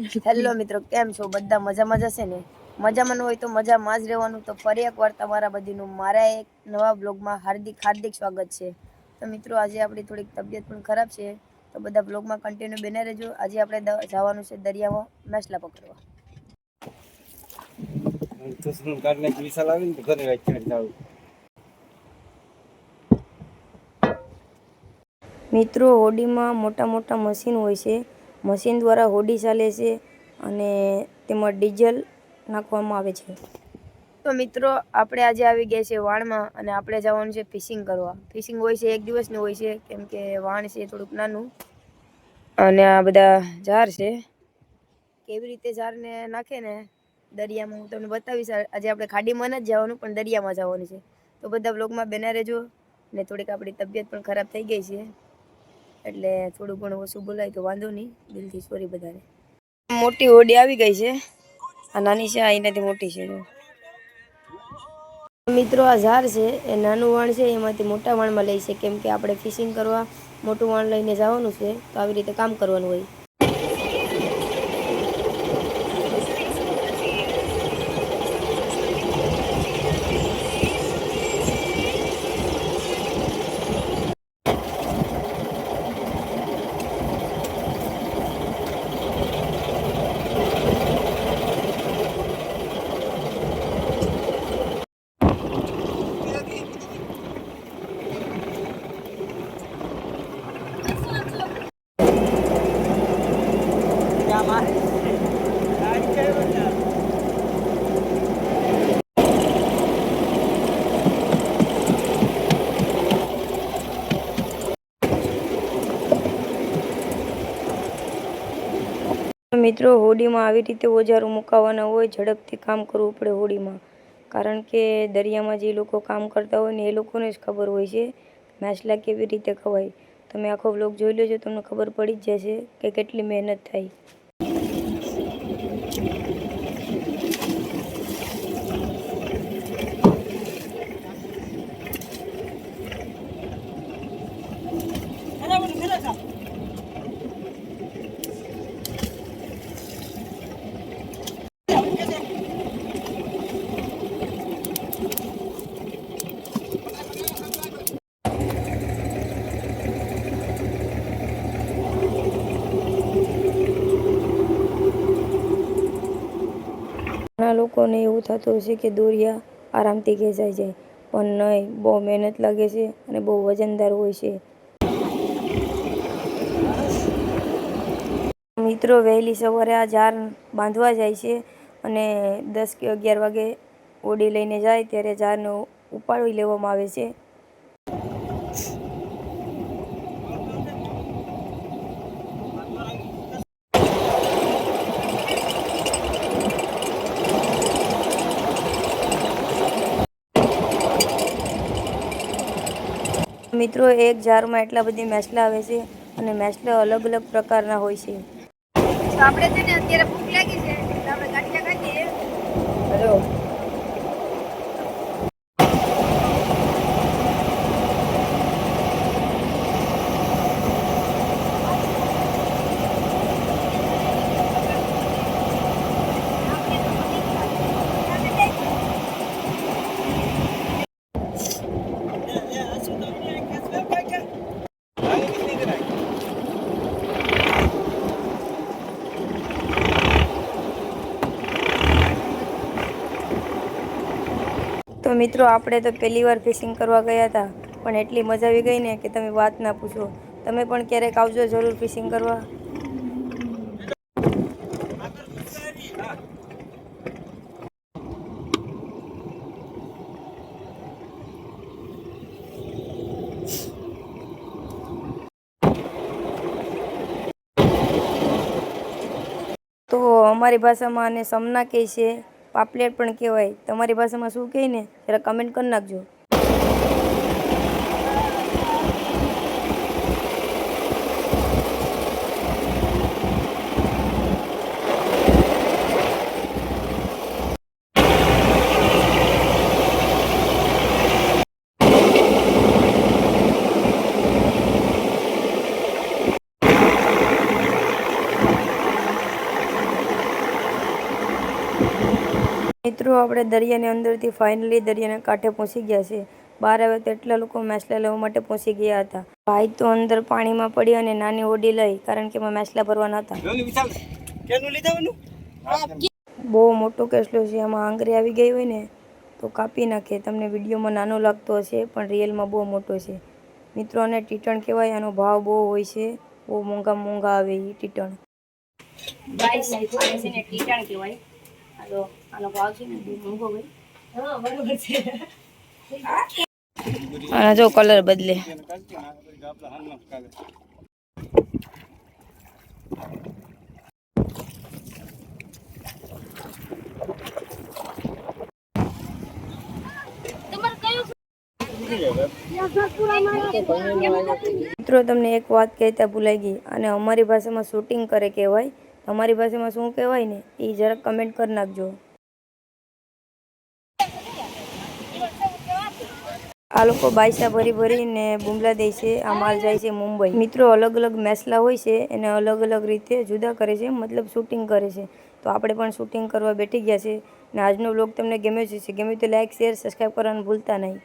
Hello મિત્રો કેમ છો? બધા મજામાં જશે ને? મજામાં હોય તો મજામાં જ રહેવાનું. તો ફરી એકવાર તમારા બધીનું મારા એક નવા બ્લોગમાં હાર્દિક હાર્દિક સ્વાગત છે. તો મિત્રો આજે આપણી થોડીક તબિયત પણ ખરાબ છે. તો બધા બ્લોગમાં કન્ટિન્યુ બને રહેજો. આજે આપણે જવાનું છે દરિયામાં મેસલા પકડવા. તુસનું કાઢને વિશાલ આવે તો ઘરે વાંચી જાવ મિત્રો હોડીમાં મોટા મોટા મશીન હોય છે. મશીન દ્વારા હોડી ચાલે છે અને તેમાં ડીઝલ નાખવામાં આવે છે. તો મિત્રો, આપણે આજે આવી ગયા છે વાણમાં અને આપણે જવાનું છે ફિશિંગ કરવા. ફિશિંગ હોય છે, એક દિવસનું હોય છે, કેમ કે વાણ છે થોડુંક નાનું. અને આ બધા ઝાર છે. કેવી રીતે ઝારને નાખે ને, દરિયામાં હું તમને બતાવીશ. આજે આપણે ખાડીમાં નથી જવાનું, પણ દરિયામાં જવાનું છે. તો બધા બ્લોગમાં બેના રહેજો ને થોડીક આપણી તબિયત પણ ખરાબ થઈ ગઈ છે. એટલે થોડું ઘણું ઓછું બોલાય તો વાંધો નહીં. દિલથી સોરી બધાને. મોટી હોડી આવી ગઈ છે. આ નાની છે, આ એનાથી મોટી છે. મિત્રો, આ ઝાર છે, એ નાનું વાણ છે, એમાંથી મોટા વાણમાં લઈ છે. કેમ કે આપણે ફિશિંગ કરવા, મોટું વાણ લઈને જવાનું છે, તો આવી રીતે કામ કરવાનું હોય. મિત્રો, હોડીમાં આવી રીતે ઓજારો મુકાવવાના હોય, ઝડપથી કામ કરવું પડે હોડીમાં. કારણ કે દરિયામાં જે લોકો કામ કરતા હોય ને, એ લોકોને જ ખબર હોય છે માછલા કેવી રીતે ખવાય. તમે આખો વ્લોગ જોઈ લેજો, તમને ખબર પડી જ જશે કે કેટલી મહેનત થાય ઘણા લોકોને એવું થતું હશે કે દોરિયા આરામથી ખેંચાઈ જાય. પણ નહીં, બહુ મહેનત લાગે છે અને બહુ વજનદાર હોય છે. મિત્રો, વહેલી સવારે આ ઝાર બાંધવા જાય છે અને દસ કે અગિયાર વાગે ઓડી લઈને જાય, ત્યારે ઝારને ઉપાડી લેવામાં આવે છે. મિત્રો એક જારમાં એટલા બધી મેસલા આવે છે અને મેસલા અલગ અલગ પ્રકારના હોય છે. આપણે છે ને અત્યારે ભૂખ લાગી છે એટલે આપણે ગાંઠિયા ખાઈએ. હલો તો મિત્રો, આપણે તો પહેલી વાર ફિશિંગ કરવા ગયા હતા, પણ એટલી મજા આવી ગઈ ને કે તમે વાત ના પૂછો. તમે પણ ક્યારેક આવજો જરૂર ફિશિંગ કરવા. તો અમારી ભાષામાં આને સમના કહે છે. પાપલેટ પણ કહેવાય. તમારી ભાષામાં શું કહે ને જરા કમેન્ટ કરી નાખજો. મિત્રો આપણે દરિયાની અંદરથી ફાઇનલી દરિયાના કાંઠે પહોંચી ગયા છે બહાર આવે તો એટલા લોકો મેસલા લેવા માટે પહોંચી ગયા હતા. ભાઈ તો અંદર પાણીમાં પડી અને નાની ઓડી લઈ કારણ કે એમાં મેસલા ભરવાના હતા. બહુ મોટો કેસલો છે એમાં આંગરી આવી ગઈ હોય ને તો કાપી નાખે. તમને વિડીયોમાં નાનો લાગતો હશે પણ રિયલમાં બહુ મોટો છે. મિત્રો આને ટીટણ કહેવાય આનો ભાવ બહુ હોય છે. બહુ મોંઘા મોંઘા આવે એ ટીટણ. ટીટણ કહેવાય. આનો આનો ભાવ છે ને બહુ મોંઘો હોય હા બરોબર છે આના જો કલર બદલે મિત્રો, તમને એક વાત કહેતા ભૂલાઈ ગઈ અને અમારી ભાષામાં શૂટિંગ કરે કહેવાય. તમારી ભાષામાં શું કહેવાય ને, એ જરાક કમેન્ટ કરી નાખજો. આ લોકો બાયસા ભરી ભરીને બુમલા દે છે, આ માલ જાય છે મુંબઈ. મિત્રો, અલગ અલગ મેસલા હોય છે એને અલગ અલગ રીતે જુદા કરે છે, મતલબ શૂટિંગ કરે છે. તો આપણે પણ શૂટિંગ કરવા બેઠી ગયા છે ને આજનો બ્લોગ તમને ગમ્યો છે ગમ્યું તો લાઇક શેર સબસ્ક્રાઈબ કરવાનું ભૂલતા નહીં.